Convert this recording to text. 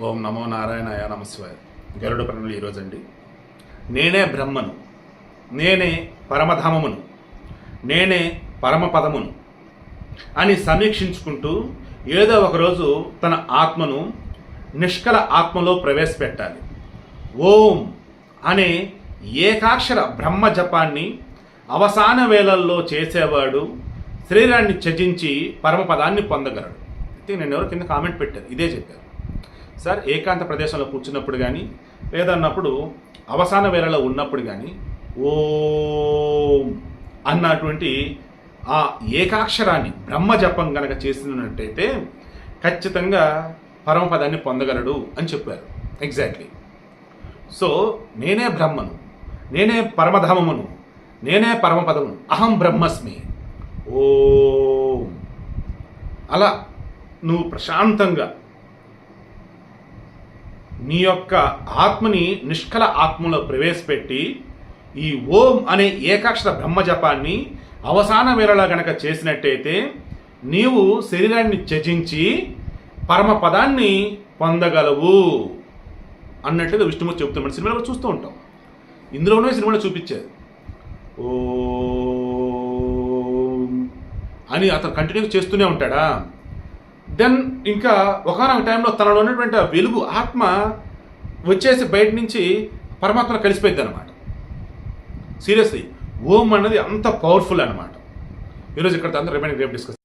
ఓం నమో నారాయణాయ నమశివాయ గరుడ ప్రణులు ఈరోజండి. నేనే బ్రహ్మను. నేనే పరమధామమును. నేనే పరమపదమును అని సమీక్షించుకుంటూ ఏదో ఒకరోజు తన ఆత్మను నిష్కల ఆత్మలో ప్రవేశపెట్టాలి. ఓం అనే ఏకాక్షర బ్రహ్మ జపాన్ని అవసాన వేళల్లో చేసేవాడు శరీరాన్ని త్యజించి పరమపదాన్ని పొందగలడు. అయితే నేను ఎవరు కింద కామెంట్ పెట్టారు ఇదే చెప్పారు. సార్ ఏకాంత ప్రదేశంలో కూర్చున్నప్పుడు కానీ లేదన్నప్పుడు అవసాన వేళలో ఉన్నప్పుడు కానీ ఓం అన్నటువంటి ఆ ఏకాక్షరాన్ని బ్రహ్మ జపం కనుక చేసినట్టయితే ఖచ్చితంగా పరమపదాన్ని పొందగలడు అని చెప్పారు. ఎగ్జాక్ట్లీ సో నేనే బ్రహ్మను నేనే పరమధామమును నేనే పరమపదమును అహం బ్రహ్మస్మి. ఓం. అలా నువ్వు ప్రశాంతంగా నీ యొక్క ఆత్మని నిష్కల ఆత్మలో ప్రవేశపెట్టి ఈ ఓం అనే ఏకాక్షర బ్రహ్మజపాన్ని అవసాన వేళలా గనక చేసినట్టయితే నీవు శరీరాన్ని త్యజించి పరమపదాన్ని పొందగలవు అన్నట్లుగా విష్ణుమూర్తి చెబుతున్నాడు. సినిమాలో కూడా చూస్తూ ఉంటాం. ఇందులోనే సినిమాలో చూపించారు. ఓ అని అతను కంటిన్యూ చేస్తూనే ఉంటాడా? దెన్ ఇంకా ఒకనొక టైంలో తనలో ఉన్నటువంటి ఆ వెలుగు ఆత్మ వచ్చేసి బయట నుంచి పరమాత్మ కలిసిపోయింది అనమాట సీరియస్లీ ఓం అన్నది అంత పవర్ఫుల్ అనమాట ఈరోజు ఇక్కడ అందరూ రిమైనింగ్ రేపు డిస్కస్